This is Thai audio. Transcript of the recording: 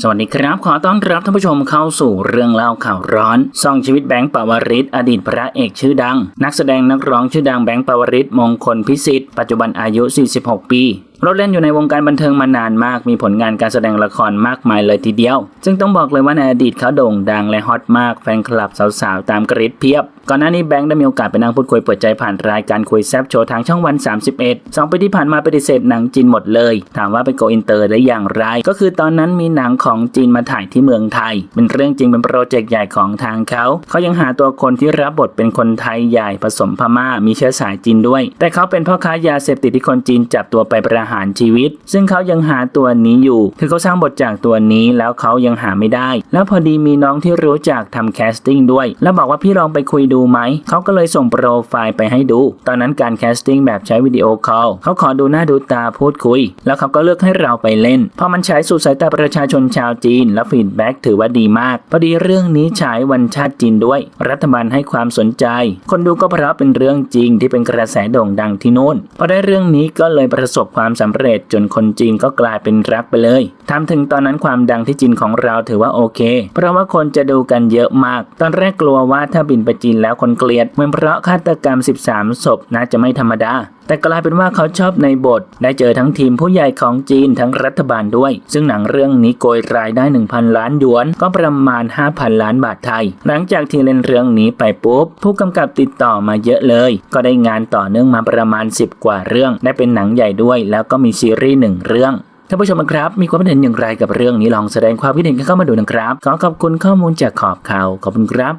สวัสดีครับ ขอต้อนรับท่านผู้ชมเข้าสู่เรื่องเล่าข่าวร้อนซ่องชีวิตแบงค์ปวริศอดีตพระเอกชื่อดัง นักแสดงนักร้องชื่อดังแบงค์ปวริศมงคลพิสิทธิ์ปัจจุบันอายุ 46 ปี รถเล่นอยู่ในวงการบันเทิงมานานมาก มีผลงานการแสดงละครมากมายเลยทีเดียว ซึ่งต้องบอกเลยว่าในอดีตเขาโด่งดังและฮอตมาก แฟนคลับสาวๆ ตามกรีดเพียบ ก่อนหน้านี้แบงค์ได้มีโอกาสไปนั่งพูดคุยเปิดใจผ่านรายการคุยแซบโชว์ทางช่องวัน 31 2ปีที่ผ่านมาปฏิเสธหนังจีนหมดเลย ถามว่าไปโกอินเตอร์ได้อย่างไร ก็คือตอนนั้นมีหนังของจีนมาถ่ายที่เมืองไทย เป็นเรื่องจริงเป็นโปรเจกต์ใหญ่ของทางเขา เขายังหาตัวคนที่รับบทเป็นคนไทยใหญ่ผสมพม่า มีเชื้อสายจีนด้วย แต่เขาเป็นพ่อค้ายาเสพติดที่คนจีนจับตัวไปประหารชีวิต ซึ่งเขายังหาตัวนี้อยู่ คือเขาสร้างบทจากตัวนี้แล้วเขายังหาไม่ได้ แล้วพอดีมีน้องที่รู้จักทำแคสติ้งด้วย แล้วบอกว่าพี่ลองไปคุยดูไหม เขาก็เลยส่งโปรไฟล์ไปให้ดู ตอนนั้นการแคสติ้งแบบใช้วิดีโอคอลเขาขอดูหน้าดูตาพูดคุย แล้วเขาก็เลือกให้เราไปเล่น พอมันฉายสู่สายตาประชาชนชาวจีน และฟีดแบ็กถือว่าดีมาก พอดีเรื่องนี้ฉายวันชาติจีนด้วย รัฐบาลให้ความสนใจ คนดูก็เพราะเป็นเรื่องจริงที่เป็นกระแสโด่งดังที่โน่นพอได้เรื่องนี้ก็เลยประสบความสำเร็จจนคนจีนก็กลายเป็นรักไปเลยทำถึงตอนนั้นความดังที่จีนของเราถือว่าโอเค เพราะว่าคนจะดูกันเยอะมาก ตอนแรกกลัวว่าถ้าบินไปจีนแล้วคนเกลียดเหมือนเพราะฆาตกรรม 13 ศพน่าจะไม่ธรรมดาแต่กลายเป็นว่าเขาชอบในบท ได้เจอทั้งทีมผู้ใหญ่ของจีนทั้งรัฐบาลด้วย ซึ่งหนังเรื่องนี้โกยรายได้ 1,000 ล้านหยวน ก็ประมาณ 5,000 ล้านบาทไทย หลังจากที่เล่นเรื่องนี้ไปปุ๊บ ผู้กำกับติดต่อมาเยอะเลย ก็ได้งานต่อเนื่องมาประมาณ 10 กว่าเรื่อง ได้เป็นหนังใหญ่ด้วย แล้วก็มีซีรีส์หนึ่งเรื่องท่านผู้ชมครับ มีความเห็นอย่างไรกับเรื่องนี้ลองแสดงความคิดเห็นเข้ามาดูนะครับ ขอขอบคุณข้อมูลจากขอบข่าวขอบคุณครับ